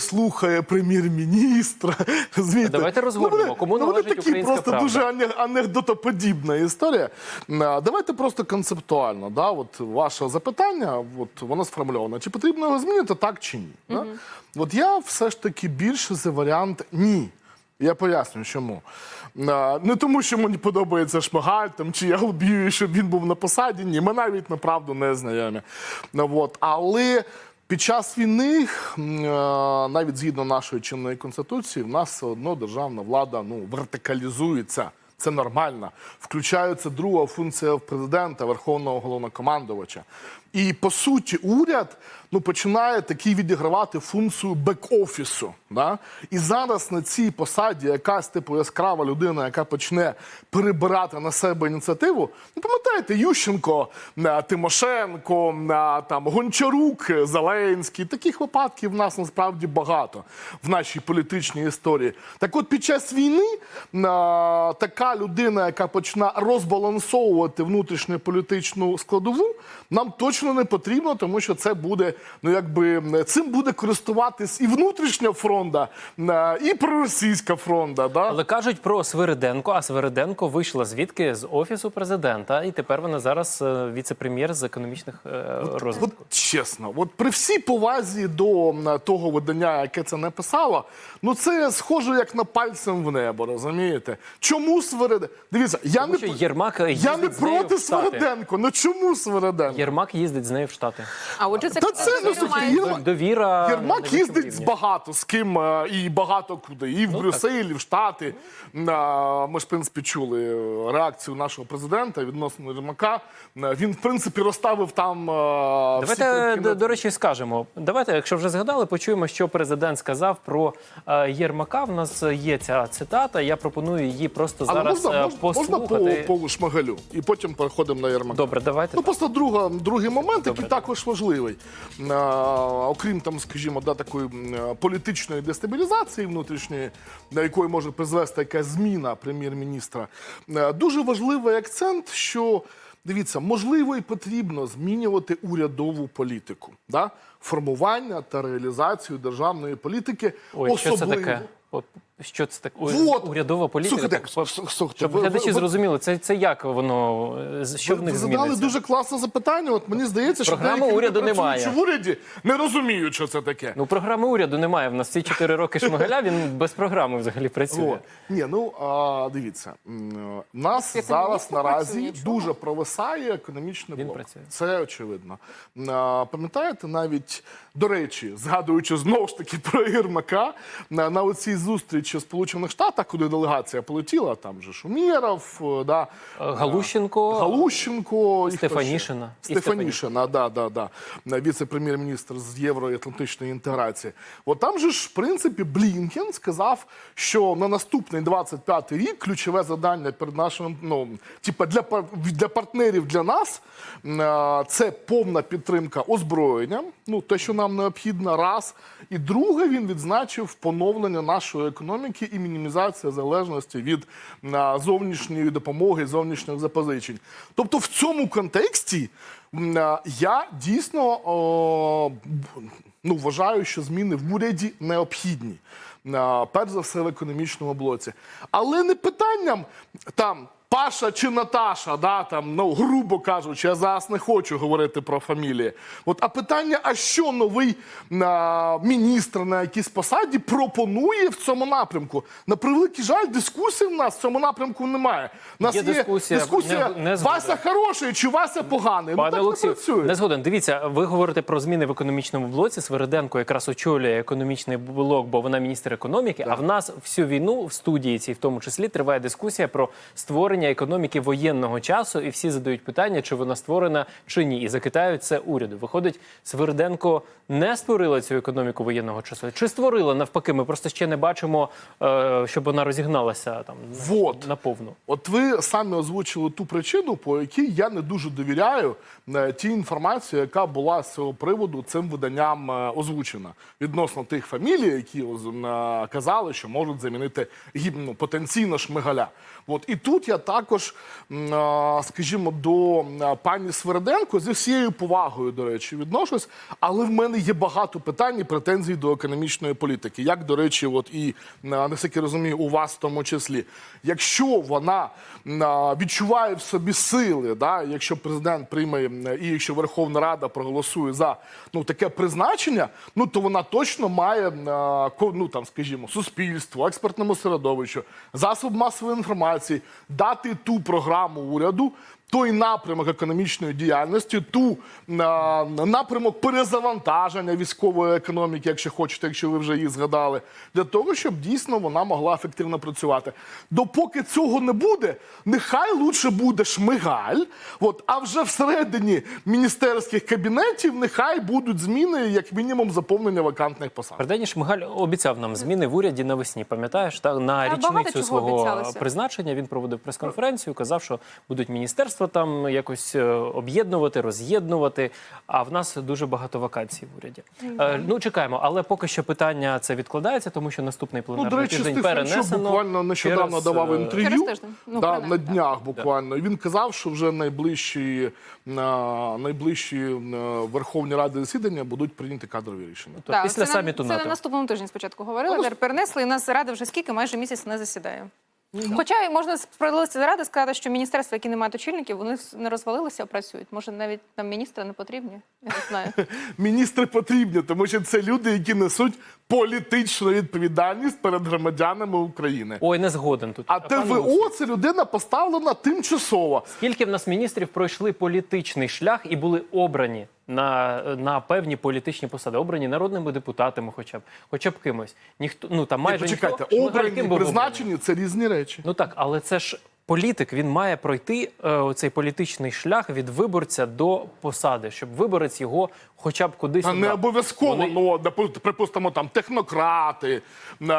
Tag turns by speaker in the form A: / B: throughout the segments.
A: слухає прем'єр-міністра. розумієте?
B: Давайте розгорнемо.
A: вони-
B: Кому
A: ну, вони
B: належить
A: такі
B: українська
A: просто
B: правда?
A: дуже анекдотоподібна історія. Давайте просто концептуально. Да? От ваше запитання, от воно сформульовано. Чи потрібно його змінити, так чи ні? Да? От я все ж таки більше за варіант ні. Я поясню, чому. Не тому, що мені подобається Шмигаль, там, чи я лобію, щоб він був на посаді. Ні, ми навіть направду не знайомі. Ну, от. Але під час війни, навіть згідно нашої чинної конституції, в нас все одно державна влада ну, вертикалізується. Це нормально. Включається друга функція президента, верховного головнокомандувача. І по суті, уряд ну починає таки відігравати функцію бек-офісу. Да? І зараз на цій посаді якась типу яскрава людина, яка почне перебирати на себе ініціативу. Ну, пам'ятаєте, Ющенко, е, Тимошенко, е, там Гончарук, е, Зеленський. Таких випадків в нас насправді багато в нашій політичній історії. Так от під час війни така людина, яка почне розбалансовувати внутрішньополітичну складову, нам точно не потрібно, тому що це буде, ну якби цим буде користуватись і внутрішня фронта, і проросійська фронта. Да?
B: Але кажуть про Свириденко, а Свириденко вийшла звідки з офісу президента, і тепер вона зараз е, віце-прем'єр з економічних е,
A: От
B: розвитку.
A: чесно, от при всій повазі до того видання, яке це написало, ну це схоже як на пальцем в небо, розумієте? Чому Свириденко? Дивіться, я
B: Тому
A: не
B: що Єрмак
A: я
B: їздить
A: не проти Свириденко. Ну чому Свириденко?
B: Єрмак їздить з нею в Штати.
C: А отже, це
A: Та це, ну,
C: має-
A: Єрмак-
B: Довіра
A: Єрмак їздить з багато з ким е, і багато куди. І в Брюссель, і в Штати. Ми ж, в принципі, чули е, реакцію нашого президента відносно Єрмака. Е, Він, в принципі, розставив там. е, всі
B: Давайте до, до речі скажемо. Давайте, якщо вже згадали, почуємо, що президент сказав про е, Єрмака. В нас є ця цитата. Я пропоную її просто
A: Але
B: зараз
A: можна,
B: е,
A: можна, можна
B: послухати.
A: по, по шмагалю, і потім переходимо на Єрмака.
B: Добре, давайте.
A: Ну, просто друга, другий момент,
B: Добре.
A: який також важливий. Окрім там, скажімо, да, такої м, політичної дестабілізації внутрішньої, до якої може призвести якась зміна прем'єр-міністра, е, дуже важливий акцент, що. Дивіться, можливо і потрібно змінювати урядову політику, да? формування та реалізацію державної політики
B: Ой, що це
A: особливо.
B: таке? От, що це таке?
A: Вот.
B: Урядова політика.
A: Слухайте,
B: Щоб
A: ви-
B: глядачі
A: ви-
B: зрозуміли, це, це як воно, е, що в
A: Ви задали
B: зміниться?
A: дуже класне запитання. От мені здається, що
B: Програми уряду немає.
A: в уряді, не розуміють, що це таке.
B: Ну, програми уряду немає. В нас ці чотири роки Шмигаля, він без програми взагалі працює.
A: От. Ні, ну а, дивіться, нас
C: Як
A: зараз наразі
C: працює,
A: дуже провисає економічний
B: Він
A: блок.
B: працює.
A: Це очевидно. А, пам'ятаєте, навіть до речі, згадуючи знову ж таки про Єрмака, на, на оцій зустрічі в Сполучених Штатах, куди делегація полетіла, там же Шумєров, е, да,
B: Е, Галущенко,
A: Галущенко, і?
B: Стефанішина. І
A: Стефанішина, да, да, да. Віце-прем'єр-міністр з євроатлантичної інтеграції. От там же ж, в принципі, Блінкен сказав, що на наступний 25-й рік ключове завдання перед нашим, ну, типа для, для партнерів для нас е, це повна підтримка озброєнням, ну, те, що нам необхідно, раз. І друге, він відзначив поновлення нашої економіки і мінімізація залежності від зовнішньої допомоги, зовнішніх запозичень. Тобто в цьому контексті я дійсно о, ну, вважаю, що зміни в уряді необхідні. Перш за все в економічному блоці. Але не питанням там. Паша чи Наташа, да, там, ну, грубо кажучи, я зараз не хочу говорити про фамілії. От, а питання: а що новий а, міністр на якійсь посаді пропонує в цьому напрямку? На превеликий жаль, дискусії в нас в цьому напрямку немає. У нас
B: Є
A: є,
B: дискусія,
A: дискусія
B: не- не.
A: Вася хороший чи Вася поганий.
B: Пане
A: ну, так
B: Олексію,
A: не працює.
B: не згоден. Дивіться, ви говорите про зміни в економічному блоці. Свириденко якраз очолює економічний блок, бо вона міністр економіки. А в нас всю війну в студії цій, в тому числі, триває дискусія про створення економіки воєнного часу, і всі задають питання, чи вона створена чи ні, і закитають це уряду. Виходить, Свириденко не створила цю економіку воєнного часу. Чи створила навпаки? Ми просто ще не бачимо, е, щоб вона розігналася там
A: Вот.
B: наповну.
A: От ви самі озвучили ту причину, по якій я не дуже довіряю е, тій інформації, яка була з цього приводу цим виданням е, озвучена відносно тих фамілій, які казали, що можуть замінити гіб- ну, потенційно шмигаля. От і тут я також, скажімо, до пані Сверденко зі всією повагою, до речі, відношусь, але в мене є багато питань і претензій до економічної політики. Як, до речі, от і наскільки розумію, у вас в тому числі. Якщо вона відчуває в собі сили, да, якщо президент прийме і якщо Верховна Рада проголосує за ну таке призначення, ну то вона точно має ну там, скажімо, суспільству, експертному середовищу, засоб масової інформації дати ту програму уряду. Той напрямок економічної діяльності, ту а, напрямок перезавантаження військової економіки, якщо хочете, якщо ви вже її згадали, для того, щоб дійсно вона могла ефективно працювати. Допоки цього не буде, нехай лучше буде шмигаль. От, а вже всередині міністерських кабінетів нехай будуть зміни, як мінімум, заповнення вакантних посад.
B: Арсеній Шмигаль обіцяв нам зміни в уряді навесні. Пам'ятаєш, так на річницю свого
C: обіцялося.
B: призначення він проводив прес-конференцію. Казав, що будуть міністерства там якось е, об'єднувати, роз'єднувати. А в нас дуже багато вакансій в уряді. Е, ну чекаємо, але поки що питання це відкладається, тому що наступний
A: Ну,
B: пленарний
A: до речі,
B: тиждень перенесено.
A: буквально нещодавно
B: через,
A: давав
B: е,
A: інтерв'ю
C: Через тиждень. Ну,
A: да, на днях буквально. І він казав, що вже найближчі, на, найближчі е, Верховні Ради засідання будуть прийняті кадрові рішення.
B: То
C: Так,
B: після
C: це
B: саміту
C: на, це
B: НАТО.
C: на наступному тижні спочатку говорили, тепер перенесли, і нас рада вже скільки, майже місяць не засідає. Хоча можна справедливості заради сказати, що міністерства, які не мають очільників, вони не розвалилися, а працюють. Може, навіть там міністри не потрібні? Я не знаю.
A: Міністри потрібні, тому що це люди, які несуть політичну відповідальність перед громадянами України.
B: Ой, не згоден тут.
A: А ТВО це людина поставлена тимчасово.
B: Скільки в нас міністрів пройшли політичний шлях і були обрані на, на певні політичні посади, обрані народними депутатами, хоча б, хоча б кимось. Ніхто ну там майже
A: Почекайте,
B: ніхто.
A: Обрані і призначені це різні речі.
B: Ну так, але це ж політик. Він має пройти е, оцей політичний шлях від виборця до посади, щоб виборець його хоча б кудись
A: А не обов'язково,
B: Вони-
A: ну припустимо, там технократи,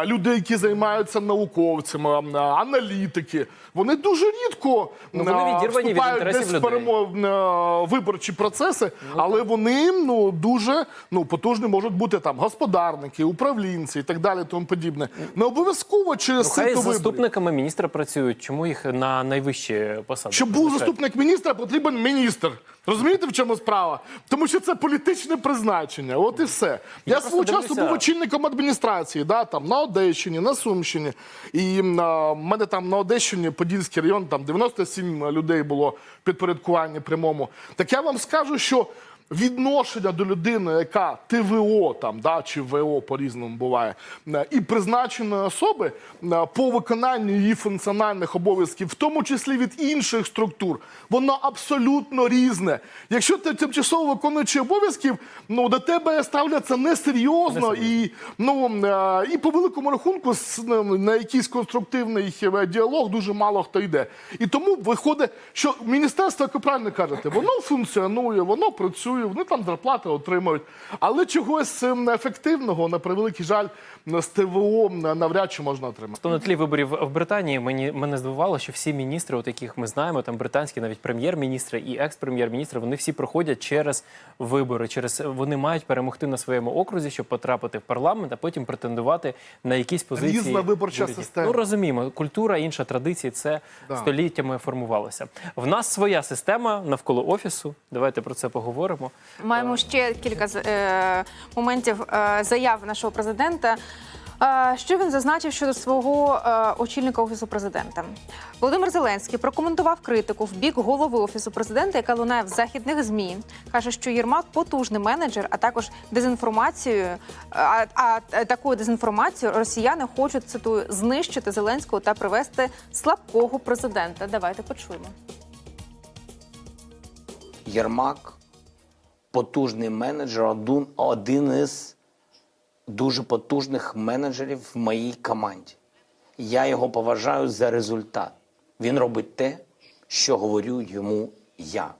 A: люди, які займаються науковцями, аналітики. Вони дуже рідко
B: Ну, вони
A: а,
B: відірвані від інтересів людей.
A: перемо- виборчі процеси, але вони ну дуже ну потужні можуть бути там господарники, управлінці і так далі, тому подібне. Не обов'язково через
B: Ну, хай з заступниками міністра працюють. Чому їх на найвищі посади?
A: Щоб був заступник міністра, потрібен міністр. Розумієте, в чому справа? Тому що це політичне призначення. От і все. Я,
B: просто
A: свого часу
B: дивлюся-
A: був очільником адміністрації, да, там, на Одещині, на Сумщині. І в мене там на Одещині, Подільський район, там 97 людей було в підпорядкуванні прямому. Так я вам скажу, що. Відношення до людини, яка ТВО там, да, чи ВО по-різному буває, е, і призначеної особи е, по виконанню її функціональних обов'язків, в тому числі від інших структур, воно абсолютно різне. Якщо ти тимчасово виконуючий обов'язків, ну до тебе ставляться несерйозно і ну е, і по великому рахунку ну, на якийсь конструктивний діалог дуже мало хто йде. І тому виходить, що міністерство, як ви правильно кажете, воно функціонує, воно працює, вони там зарплати отримують. Але чогось ем, ефективного, на превеликий жаль, з ТВО навряд чи можна отримати.
B: То на тлі виборів в Британії мені мене здивувало, що всі міністри, от яких ми знаємо, там британські, навіть прем'єр-міністри і екс-прем'єр-міністри, вони всі проходять через вибори. Через вони мають перемогти на своєму окрузі, щоб потрапити в парламент, а потім претендувати на якісь позиції.
A: Різна виборча система.
B: Ну розуміємо, культура, інша традиції, це
A: Да.
B: століттями формувалося. В нас своя система навколо офісу. Давайте про це поговоримо.
C: Маємо ще кілька з- е, моментів е, заяв нашого президента. Е, Що він зазначив щодо свого е, очільника офісу президента? Володимир Зеленський прокоментував критику в бік голови офісу президента, яка лунає в західних змі. каже, що Єрмак потужний менеджер, а також дезінформацією. е, А, а е, такою дезінформацією росіяни хочуть цитую знищити Зеленського та привести слабкого президента. Давайте почуємо.
D: Єрмак потужний менеджер, один, один із дуже потужних менеджерів в моїй команді. Я його поважаю за результат. Він робить те, що говорю йому я.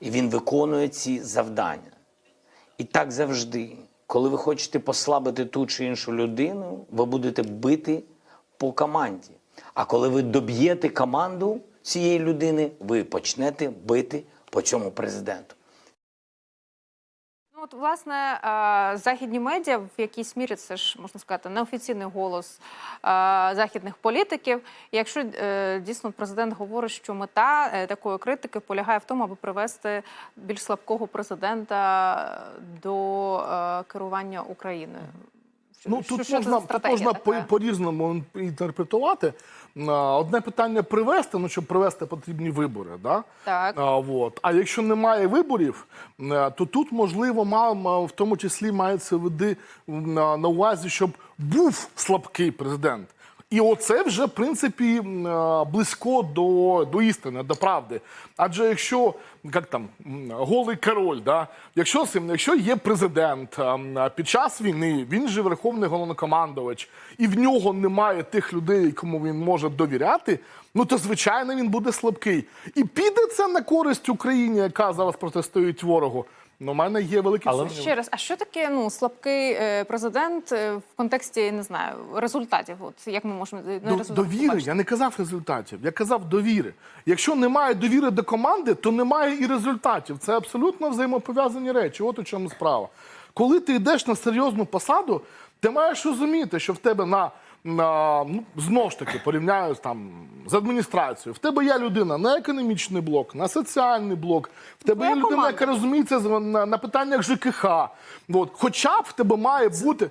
D: І він виконує ці завдання. І так завжди, коли ви хочете послабити ту чи іншу людину, ви будете бити по команді. А коли ви доб'єте команду цієї людини, ви почнете бити по цьому президенту.
C: Ну, От, власне, е, західні медіа в якійсь мірі це ж можна сказати неофіційний голос е, західних політиків. Якщо е, дійсно президент говорить, що мета такої критики полягає в тому, аби привести більш слабкого президента до керування Україною.
A: Ну
C: що-
A: тут
C: що
A: можна, тут можна по- по-різному інтерпретувати. Одне питання привести, ну щоб привести потрібні вибори. Да?
C: Так.
A: А, вот. а якщо немає виборів, е, то тут можливо ма- ма- в тому числі мається види на увазі, щоб був слабкий президент. І оце вже в принципі е, близько до, до істини, до правди. Адже якщо як там голий король, да, якщо якщо є президент а, м, а, під час війни, він же верховний головнокомандувач, і в нього немає тих людей, кому він може довіряти. Ну то звичайно він буде слабкий. І піде це на користь Україні, яка зараз протистоїть ворогу. Ну, у мене є великі
B: Але
A: сумніви.
C: Ще раз, а що таке ну слабкий е, президент е, в контексті не знаю результатів? От як ми можемо на
A: До, довіри,
C: побачити?
A: я не казав результатів, я казав довіри. Якщо немає довіри до команди, то немає і результатів. Це абсолютно взаємопов'язані речі. От у чому справа. Коли ти йдеш на серйозну посаду, ти маєш розуміти, що в тебе на ну, знову ж таки порівняю там з адміністрацією. В тебе є людина на економічний блок, на соціальний блок. В тебе
C: Твоя
A: є людина,
C: команда.
A: яка розуміється з- на, на питаннях ЖКХ. От. Хоча б в тебе має бути.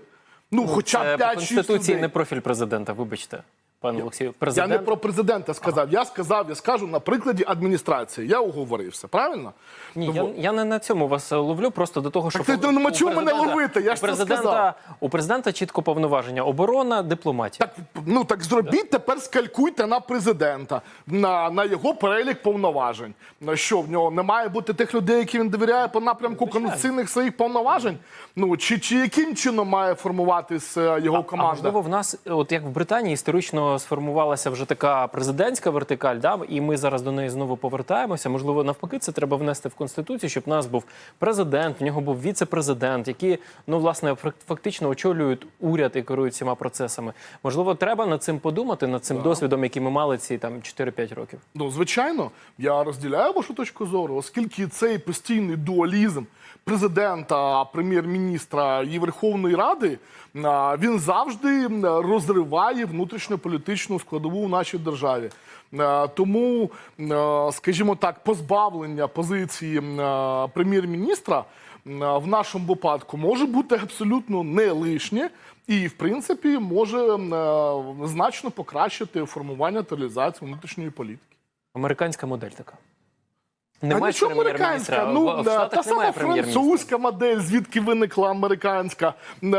A: Ну, хоча б
B: по
A: 5-6
B: конституції
A: людей.
B: не профіль президента. Вибачте, пане Олексію. президент.
A: Я не про президента сказав. Я сказав, я скажу на прикладі адміністрації. Я оговорився, правильно?
B: Ні,
A: Ну,
B: я, я не на цьому вас е, ловлю, просто до того, що
A: ти
B: у-
A: не чому мене ловити? Я ж це сказав.
B: у президента чітко повноваження оборона, дипломатія.
A: Так, ну так зробіть тепер скалькуйте на президента, на, на його перелік повноважень. На що в нього не має бути тих людей, які він довіряє по напрямку конституційних своїх повноважень? Ну чи, чи яким чином має формуватись е, його
B: А
A: команда?
B: можливо, в нас, от як в Британії, історично сформувалася вже така президентська вертикаль, да, і ми зараз до неї знову повертаємося. Можливо, навпаки, це треба внести в конституцію, щоб в нас був президент, в нього був віце-президент, які ну власне фак- фактично очолюють уряд і керують всіма процесами. Можливо, треба над цим подумати, над цим досвідом, який ми мали ці там 4-5 років.
A: Ну, звичайно, я розділяю вашу точку зору, оскільки цей постійний дуалізм президента, прем'єр-міністра і Верховної Ради він завжди розриває внутрішньополітичну складову в нашій державі. Тому, скажімо так, позбавлення позиції прем'єр-міністра в нашому випадку може бути абсолютно не лишнє. І, в принципі, може е, значно покращити формування та реалізацію внутрішньої політики.
B: Американська модель така.
A: А
B: Немає
A: нічого американська. Ну, е, та сама французька модель, звідки виникла американська, е, е,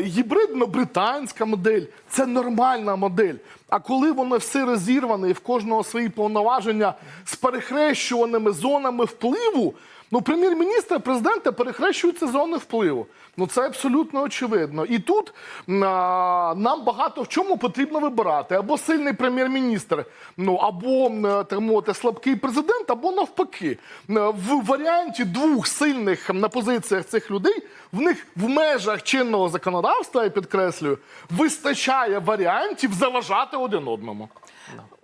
A: гібридно-британська модель. Це нормальна модель. А коли воно все розірване і в кожного свої повноваження з перехрещуваними зонами впливу, ну, прем'єр-міністр, президента перехрещуються зони впливу. Ну це абсолютно очевидно. І тут а, нам багато в чому потрібно вибирати: або сильний прем'єр-міністр, ну або так мовити, слабкий президент, або навпаки. В варіанті двох сильних на позиціях цих людей в них в межах чинного законодавства, я підкреслюю, вистачає варіантів заважати один одному.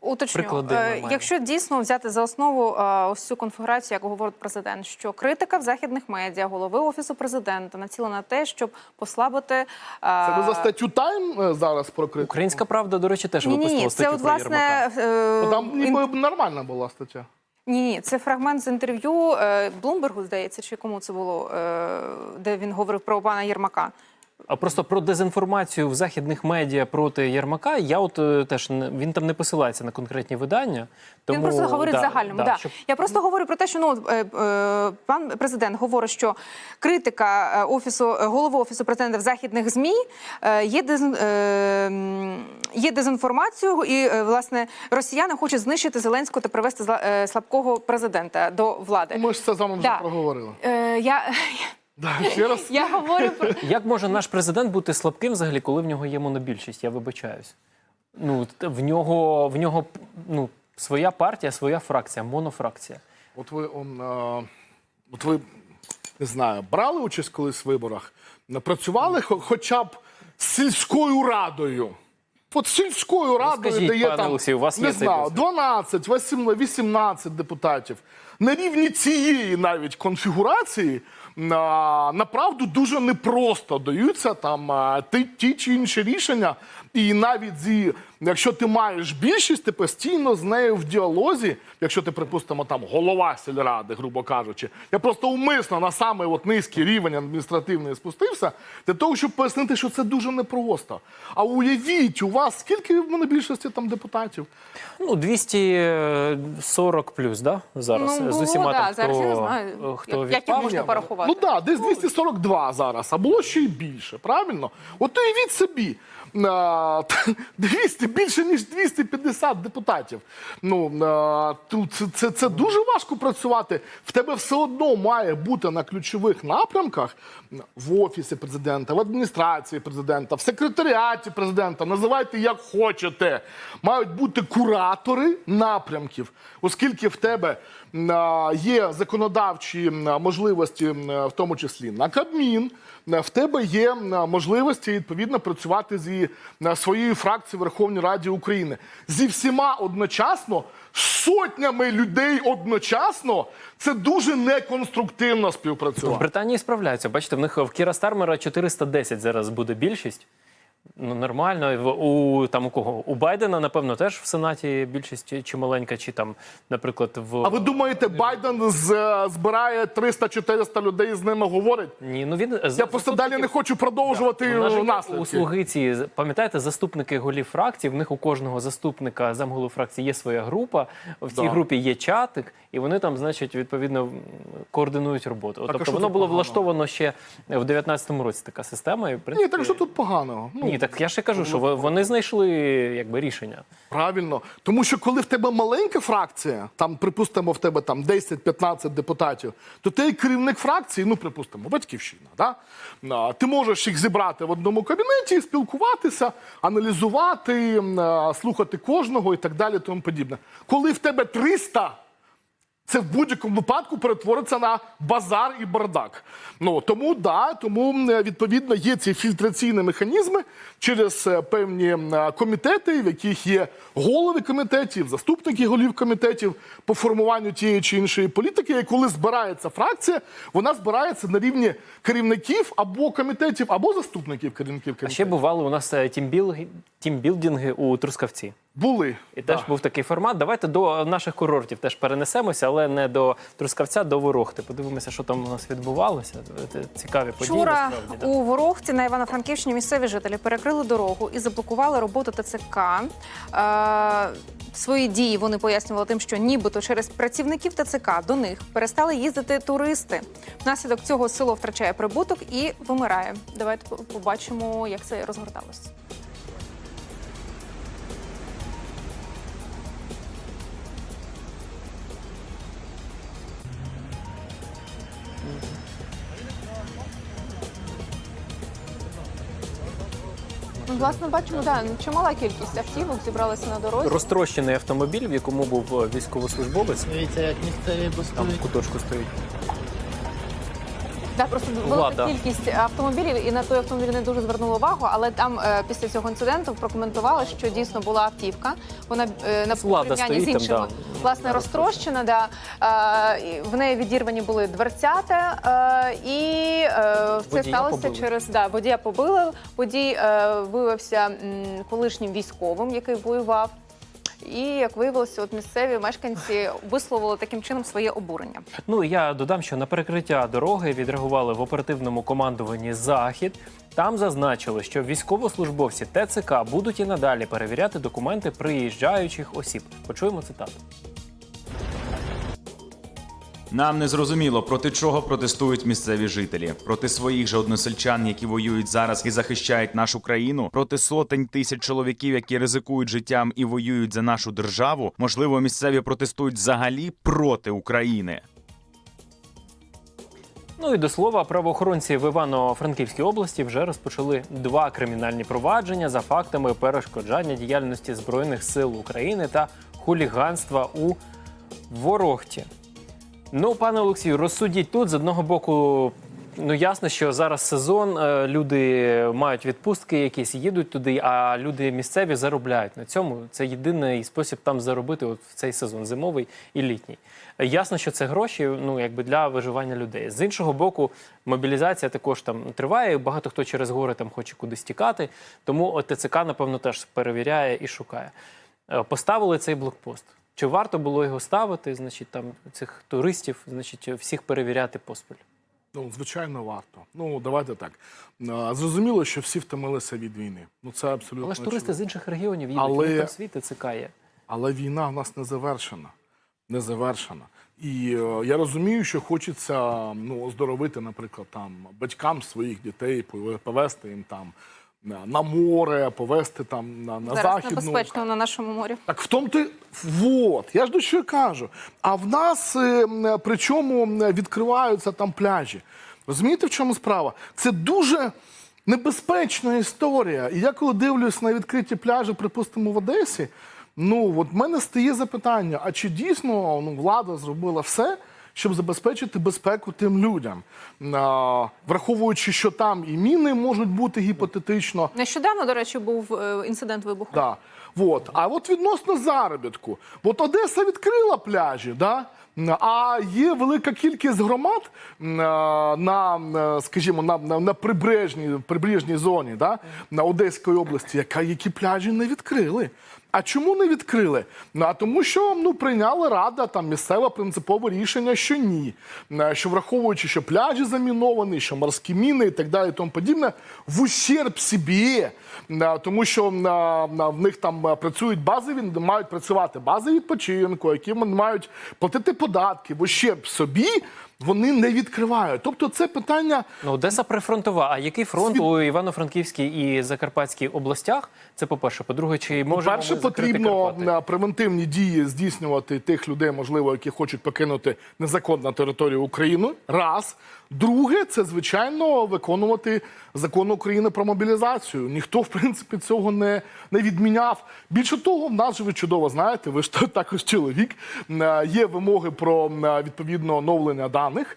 C: Уточню,
B: Приклади
C: е, якщо дійсно взяти за основу е, ось цю конфігурацію, як говорить президент, що критика в західних медіа, голови офісу президента націлена на те, щоб послабити е,
A: Це ви за статтю Тайм зараз про критику?
B: Українська правда, до речі, теж
C: ні,
B: випустила
C: ні,
B: статтю
C: це от
B: про
C: власне
B: Єрмака.
C: е,
A: Там
C: ін-
A: ніби нормальна була стаття.
C: ні, ні, це фрагмент з інтерв'ю е, Блумбергу, здається, чи кому це було, е, де він говорив про пана Єрмака.
B: А просто про дезінформацію в західних медіа проти Єрмака. Я от е, теж не- він там не посилається на конкретні видання. Тому
C: Він просто говорить
B: да,
C: в загальному.
B: да,
C: Да,
B: щоб-
C: Я просто говорю про те, що ну е, е, пан президент говорить, що критика е, офісу е, голови офісу президента в західних змі е, є дезін, е, м, є дезінформацією, і е, власне росіяни хочуть знищити Зеленського та привести зла- е, слабкого президента до влади.
A: Ми ж це з вами вже
C: Да.
A: проговорили.
C: Е, я,
A: Да, ще раз.
C: я говорю про
B: Як може наш президент бути слабким взагалі, коли в нього є монобільшість? Я вибачаюсь. Ну т- в нього в нього ну своя партія, своя фракція, монофракція.
A: От ви, он, а, от ви не знаю, брали участь колись в виборах? Працювали хо- хоча б з сільською радою. От сільською радою,
B: Ну, скажіть,
A: де є
B: пане
A: там
B: Олексію, у вас
A: не
B: є цей
A: знаю,
B: досвід?
A: 12, 18, 18 депутатів. На рівні цієї навіть конфігурації направду дуже непросто даються там ті, ті чи інші рішення. І навіть зі, якщо ти маєш більшість, ти постійно з нею в діалозі, якщо ти, припустимо, там голова сільради, грубо кажучи, я просто умисно на самий от низький рівень адміністративний спустився, для того, щоб пояснити, що це дуже непросто. А уявіть, у вас скільки в монобільшості там депутатів?
B: Ну, 240 плюс, да? Зараз
C: Ну,
B: з усіма
C: да,
B: там,
C: зараз
B: хто,
C: я не знаю,
B: хто
C: як- як їх можна порахувати.
A: Ну так, десь 242 зараз, а було ще й більше, правильно? От уявіть собі. А, 200, більше ніж 250 депутатів. Ну тут це, це дуже важко працювати. В тебе все одно має бути на ключових напрямках в офісі президента, в адміністрації президента, в секретаріаті президента. Називайте як хочете. Мають бути куратори напрямків, оскільки в тебе є законодавчі можливості, в тому числі на Кабмін. Е, В тебе є можливості відповідно працювати зі е, своєю фракцією Верховної Раді України зі всіма одночасно, сотнями людей одночасно. Це дуже неконструктивно
B: В. Британії справляються. Бачите, в них в Кіра Стармера 410 зараз буде більшість. Ну, нормально. У, там, у кого? У Байдена, напевно, теж в Сенаті більшість чималенька, чи там, наприклад, в.
A: А ви думаєте, Байден з, е, збирає 300-400 людей і з ними говорить?
B: Ні, ну він
A: Я просто далі не хочу продовжувати е, наслідки.
B: у слуги ці пам'ятаєте, заступники голів фракцій. В них у кожного заступника замголов фракції є своя група. В цій
A: Да.
B: групі є чатик, і вони там, значить, відповідно координують роботу.
A: а
B: тобто воно було
A: поганого?
B: влаштовано ще в 19-му році. Така система. І, в
A: Ні, так що тут поганого? Ну,
B: Ні, так я ще кажу, що вони знайшли якби рішення.
A: Правильно, тому що коли в тебе маленька фракція, там припустимо, в тебе там 10-15 депутатів, то ти керівник фракції, ну припустимо, батьківщина, да? Ти можеш їх зібрати в одному кабінеті, спілкуватися, аналізувати, слухати кожного і так далі, тому подібне. Коли в тебе 300 це в будь-якому випадку перетвориться на базар і бардак. Ну тому да, тому відповідно є ці фільтраційні механізми через е, певні комітети, в яких є голови комітетів, заступники голів комітетів по формуванню тієї чи іншої політики. І коли збирається фракція, вона збирається на рівні керівників або комітетів, або заступників керівників
B: А ще бували у нас е, тімбілги, тімбілдинги у Трускавці.
A: Були
B: І теж був такий формат. Давайте до наших курортів теж перенесемося, але не до Трускавця, до Ворохти. Подивимося, що там у нас відбувалося. Це цікаві події.
C: Вчора
B: да.
C: у Ворохті на Івано-Франківщині місцеві жителі перекрили дорогу і заблокували роботу ТЦК. Е, свої дії вони пояснювали тим, що нібито через працівників ТЦК до них перестали їздити туристи. Внаслідок цього село втрачає прибуток і вимирає. Давайте побачимо, як це розгорталося. Ну, Власне, бачимо, да, чимала кількість автівок зібралася на дорозі.
B: Розтрощений автомобіль, в якому був е, військовослужбовець.
E: Дивіться, як місцеві
B: Там в куточку стоїть.
C: Да, просто велика кількість автомобілів, і на той автомобіль не дуже звернули увагу. Але там е, після цього інциденту прокоментували, що дійсно була автівка. Вона е, на
B: Влада
C: порівнянні з
B: стоїть там,
C: іншими
B: да.
C: власне розтрощена. Да. Е, і в неї відірвані були дверцята, е, і е, це
B: Водія
C: сталося
B: побили.
C: через да, водія побили. Водій е, виявився м, колишнім військовим, який воював. І як виявилося, от місцеві мешканці висловили таким чином своє обурення.
B: Ну я додам, що на перекриття дороги відреагували в оперативному командуванні Захід. Там зазначили, що військовослужбовці ТЦК будуть і надалі перевіряти документи приїжджаючих осіб. Почуємо цитату.
F: Нам не зрозуміло, проти чого протестують місцеві жителі, проти своїх же односельчан, які воюють зараз і захищають нашу країну, проти сотень тисяч чоловіків, які ризикують життям і воюють за нашу державу. Можливо, місцеві протестують взагалі проти України.
B: Ну і до слова, правоохоронці в Івано-Франківській області вже розпочали два кримінальні провадження за фактами перешкоджання діяльності збройних сил України та хуліганства у Ворохті. Ну, пане Олексію, розсудіть тут з одного боку. Ну ясно, що зараз сезон, е, люди мають відпустки, якісь їдуть туди, а люди місцеві заробляють на цьому. Це єдиний спосіб там заробити от в цей сезон, зимовий і літній. Ясно, що це гроші, ну якби для виживання людей. З іншого боку, мобілізація також там триває. Багато хто через гори там хоче кудись тікати. Тому ТЦК, напевно, теж перевіряє і шукає. Е, Поставили цей блокпост. Чи варто було його ставити? Значить, там цих туристів, значить, всіх перевіряти поспіль.
A: Ну, звичайно, варто. Ну, давайте так. Зрозуміло, що всі втомилися від війни. Ну, це абсолютно.
B: Але ж туристи з інших регіонів їдуть,
A: Але-
B: там свій ТЦК є.
A: Але війна в нас не завершена. Не завершена. І е, я розумію, що хочеться ну, оздоровити, наприклад, там батькам своїх дітей, пове- повезти їм там на, море, повезти там на, на
C: Зараз
A: західну.
C: небезпечно на нашому морі.
A: Так в тому ти вот, я ж до що кажу. А в нас е, м, причому відкриваються там пляжі. Розумієте, в чому справа? Це дуже небезпечна історія. І я коли дивлюсь на відкриті пляжі, припустимо, в Одесі, ну от в мене стає запитання: а чи дійсно ну, влада зробила все? Щоб забезпечити безпеку тим людям, враховуючи, що там і міни можуть бути гіпотетично,
C: Нещодавно, до речі, був е, інцидент вибуху.
A: Да. Вот. А от відносно заробітку, от Одеса відкрила пляжі, да? а є велика кількість громад на, скажімо, на, на, на прибережній, прибережній зоні да? на Одеської області, яка, які пляжі не відкрили. А чому не відкрили? Ну, а тому, що ну, прийняла рада там місцеве принципове рішення, що ні. Е, Що враховуючи, що пляжі заміновані, що морські міни і так далі, і тому подібне, в ущерб собі, Е, тому що на, в них там е, працюють базові, мають працювати бази відпочинку, які мають платити податки, в ущерб собі вони не відкривають. Тобто це питання.
B: Ну, Одеса прифронтова. А який фронт
A: Світ-
B: у Івано-Франківській і Закарпатській областях? Це по-перше. По-друге, чи можемо
A: Перше, потрібно
B: Карпати?
A: е, превентивні дії здійснювати тих людей, можливо, які хочуть покинути незаконно територію України. Раз. Друге, це звичайно виконувати закон України про мобілізацію. Ніхто, в принципі, цього не, не відміняв. Більше того, в нас же ви чудово знаєте, ви ж також чоловік. е, Є вимоги про е, відповідно оновлення даних,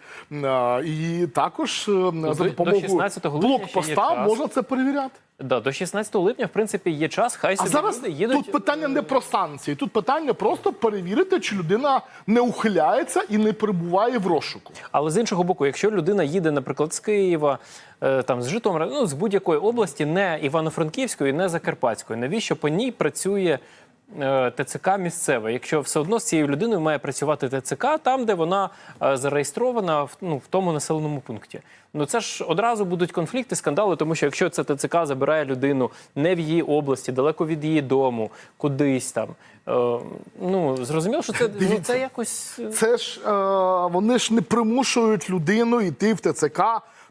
A: і також е, за допомогою
B: 16 липня ще є
A: блокпоста можна це перевіряти.
B: Да, до 16 липня, в принципі, є час. Хай
A: А зараз
B: люди їдуть.
A: тут питання не про санкції, тут питання просто перевірити, чи людина не ухиляється і не перебуває в розшуку.
B: Але з іншого боку, якщо людина їде, наприклад, з Києва, е, там з Житомира, ну з будь-якої області, не Івано-Франківської, не Закарпатської, навіщо по ній працює? Е, ТЦК місцеве, якщо все одно з цією людиною має працювати ТЦК там, де вона е, зареєстрована в, ну, в тому населеному пункті. Ну це ж одразу будуть конфлікти, скандали, тому що якщо це ТЦК забирає людину не в її області, далеко від її дому, кудись там. е, ну зрозуміло, що це, ну,
A: Дивіться.
B: це якось
A: Це ж е, вони ж не примушують людину йти в ТЦК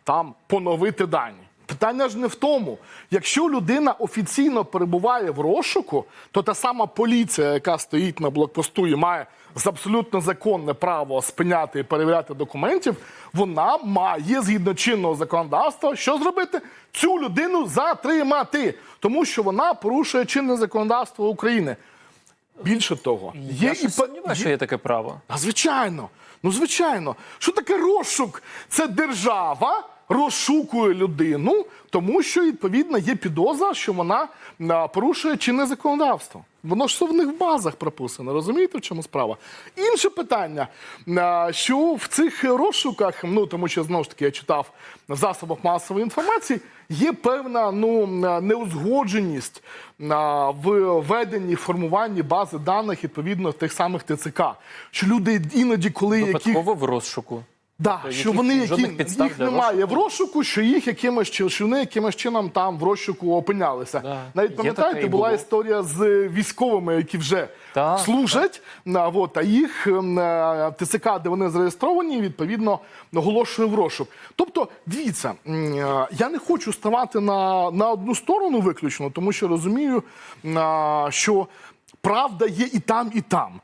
A: там поновити дані. Питання ж не в тому. Якщо людина офіційно перебуває в розшуку, то та сама поліція, яка стоїть на блокпосту і має з абсолютно законне право спиняти і перевіряти документів, вона має згідно чинного законодавства що зробити? Цю людину затримати, тому що вона порушує чинне законодавство України. Більше того, є
B: я
A: і
B: сумніваюся, що є таке право.
A: а звичайно, ну звичайно. Що таке розшук? Це держава розшукує людину, тому що відповідно є підозра, що вона порушує чинне законодавство. Воно ж все в них в базах прописано. Розумієте, в чому справа? Інше питання, що в цих розшуках, ну тому що знову ж таки я читав в засобах масової інформації, є певна ну неузгодженість в веденні формуванні бази даних відповідно тих самих ТЦК. Що люди іноді, коли яких
B: Випадково в розшуку.
A: Да,
B: Тобто
A: що вони які, їх немає в розшуку, що їх якимось чи- що вони якимось чином там в розшуку опинялися.
B: Да,
A: Навіть пам'ятаєте, була
B: було.
A: історія з військовими, які вже
B: Так,
A: служать, а, от, а їх е, ТЦК, де вони зареєстровані, відповідно оголошує в розшук. Тобто, дивіться, е, я не хочу ставати на, на одну сторону виключно, тому що розумію, що Правда є і там, і там.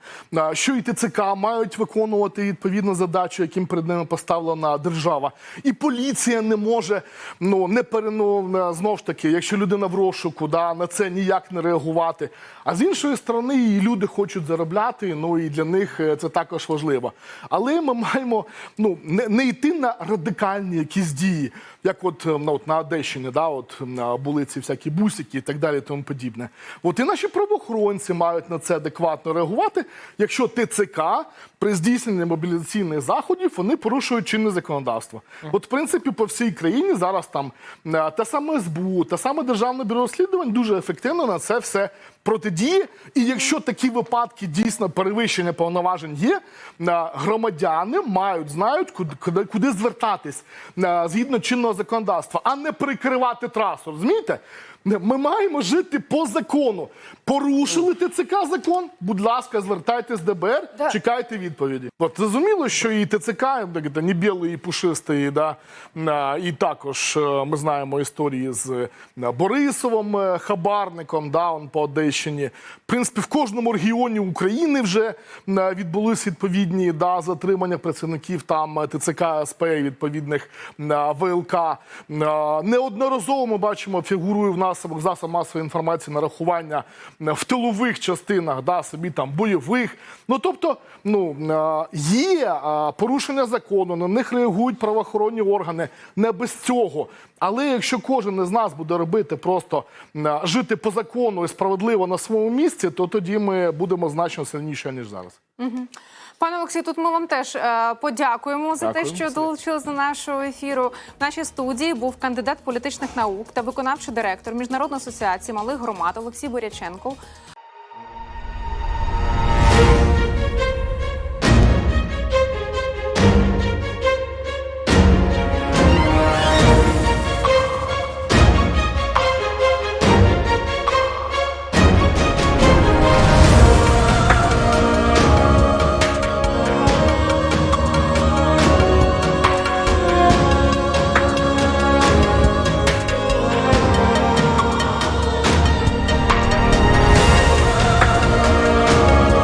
A: Що і ТЦК мають виконувати відповідну задачу, яким перед ними поставлена держава. І поліція не може ну не пере, ну, е, знову ж таки, якщо людина в розшуку, да, на це ніяк не реагувати. А з іншої сторони, і люди хочуть заробляти. Ну і для них е, це також важливо. Але ми маємо ну не, не йти на радикальні якісь дії, як от, е, ну, от на Одещині, да, от е, були ці всякі бусики і так далі, і тому подібне. От і наші правоохоронці мають на це адекватно реагувати, якщо ТЦК при здійсненні мобілізаційних заходів вони порушують чинне законодавство. От, в принципі, по всій країні зараз там е, те саме СБУ, те саме Державне бюро розслідувань дуже ефективно на це все протидіє. І якщо такі випадки дійсно перевищення повноважень є, е, громадяни мають знають, куди, куди звертатись е, згідно чинного законодавства, а не прикривати трасу. Розумієте? Ми маємо жити по закону. Порушили ТЦК закон? Будь ласка, звертайтесь ДБР,
C: Да.
A: чекайте відповіді. От зрозуміло, що і ТЦК, не білий, і пушистий, да, і також е, ми знаємо історії з е, Борисовим е, хабарником, да, он по Одещині. В принципі, в кожному регіоні України вже відбулись відповідні да, затримання працівників там ТЦК СП відповідних ВЛК. Неодноразово ми бачимо, фігурує в нас в засобах масової інформації нарахування е, в тилових частинах, да, собі там бойових. Ну тобто, ну е, є е, порушення закону, на них реагують правоохоронні органи. Не без цього. Але якщо кожен із нас буде робити просто жити по закону і справедливо на своєму місці, то тоді ми будемо значно сильніші ніж зараз.
C: Пане Олексій, тут ми вам теж е, подякуємо за те, що долучились до нашого ефіру. В нашій студії був кандидат політичних наук та виконавчий директор Міжнародної асоціації малих громад Олексій Боряченков.